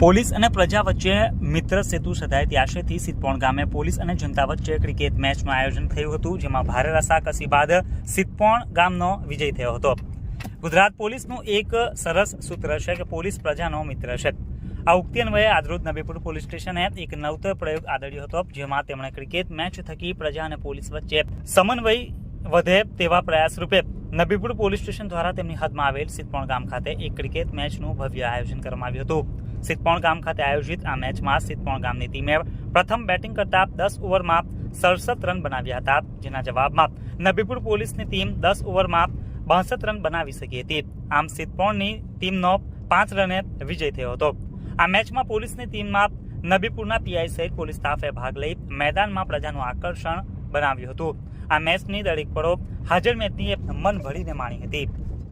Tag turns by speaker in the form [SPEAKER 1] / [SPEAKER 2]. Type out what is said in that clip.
[SPEAKER 1] Police અને પ્રજા વચ્ચે મિત્ર સેતુ સધાયતી આશયથી સિદ્ધપોણ ગામે પોલીસ અને જનતા વચ્ચે ક્રિકેટ મેચનું આયોજન થયું હતું, જેમાં ભારે રસાકસી બાદ સિદ્ધપોણ ગામનો વિજય થયો હતો. ગુજરાત પોલીસનું એક સરસ સૂત્ર છે કે પોલીસ પ્રજાનો મિત્ર છે. આ ઉક્તિ અન્વયે આજરોજ નબીપુર પોલીસ સ્ટેશને એક નવતર પ્રયોગ આદર્યો હતો, જેમાં તેમણે ક્રિકેટ મેચ થકી પ્રજા અને પોલીસ વચ્ચે સમન્વય વધે તેવા પ્રયાસ રૂપે નબીપુર પોલીસ સ્ટેશન દ્વારા તેમની હદમાં આવેલ સિદ્ધપોણ ગામ ખાતે એક ક્રિકેટ મેચનું ભવ્ય આયોજન કરવામાં આવ્યું હતું. સિદ્ધપોણ ગામ ખાતે આયોજિત આ મેચમાં સિદ્ધપોણ ગામની ટીમે પ્રથમ બેટિંગ કરતા દસ ઓવરમાં સડસઠ રન બનાવ્યા હતા, જેના જવાબમાં નબીપુર પોલીસની ટીમ દસ ઓવરમાં બાસઠ રન બનાવી શકી હતી. આમ સિદ્ધપોણની ટીમનો પાંચ રને વિજય થયો હતો. આ મેચમાં પોલીસની ટીમમાં નબીપુરના પીઆઈ સહિત પોલીસ સ્ટાફે ભાગ લઈ મેદાનમાં પ્રજાનું આકર્ષણ બનાવ્યું હતું. આ મેચની દરેક પળો હાજર મેચની મન ભરીને માણી હતી.